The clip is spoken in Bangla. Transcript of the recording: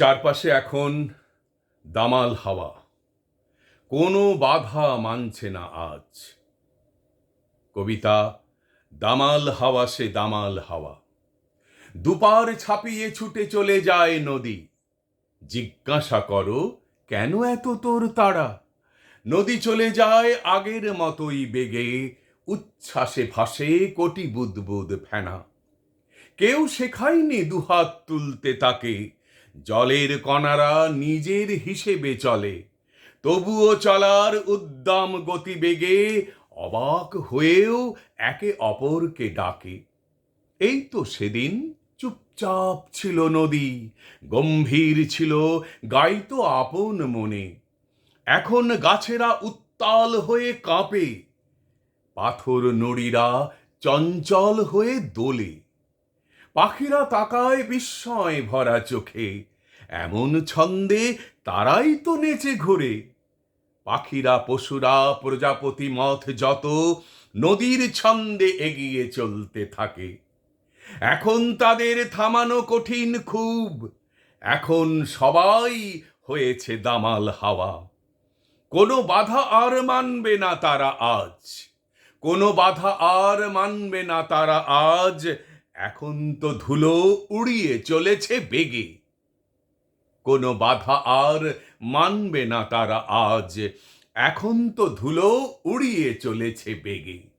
চারপাশে এখন দামাল হাওয়া। কোনো বাধা মানছে না আজ। কবিতা, দামাল হাওয়া সে দামাল হাওয়া। দুপার ছাপিয়ে ছুটে চলে যায় নদী। জিজ্ঞাসা করো, কেন এত তোর তাড়া? নদী চলে যায় আগের মতোই বেগে। উচ্ছ্বাসে ভাসে কোটি বুদবুদ ফেনা। কেউ শেখায়নি দুহাত তুলতে তাকে। জলের কণারা নিজের হিসেবে চলে। তবুও চলার উদ্দাম গতিবেগে অবাক হয়েও একে অপরকে ডাকে। এই তো সেদিন চুপচাপ ছিল নদী, গম্ভীর ছিল গাইতো আপন মনে। এখন গাছেরা উত্তাল হয়ে কাঁপে, পাথর নড়িরা চঞ্চল হয়ে দোলে। পাখিরা তাকায় বিস্ময় ভরা চোখে। এমন ছন্দে তারাই তো নেচে ঘোরে। পাখিরা, পশুরা, প্রজাপতি মথ যত নদীর ছন্দে এগিয়ে চলতে থাকে। এখন তাদের থামানো কঠিন খুব। এখন সবাই হয়েছে দামাল হাওয়া। কোনো বাধা আর মানবে না তারা আজ। কোনো বাধা আর মানবে না তারা আজ। এখন তো ধুলো উড়িয়ে চলেছে বেগে। কোনো বাধা আর মানবে না তারা আজ। এখন তো ধুলো উড়িয়ে চলেছে বেগে।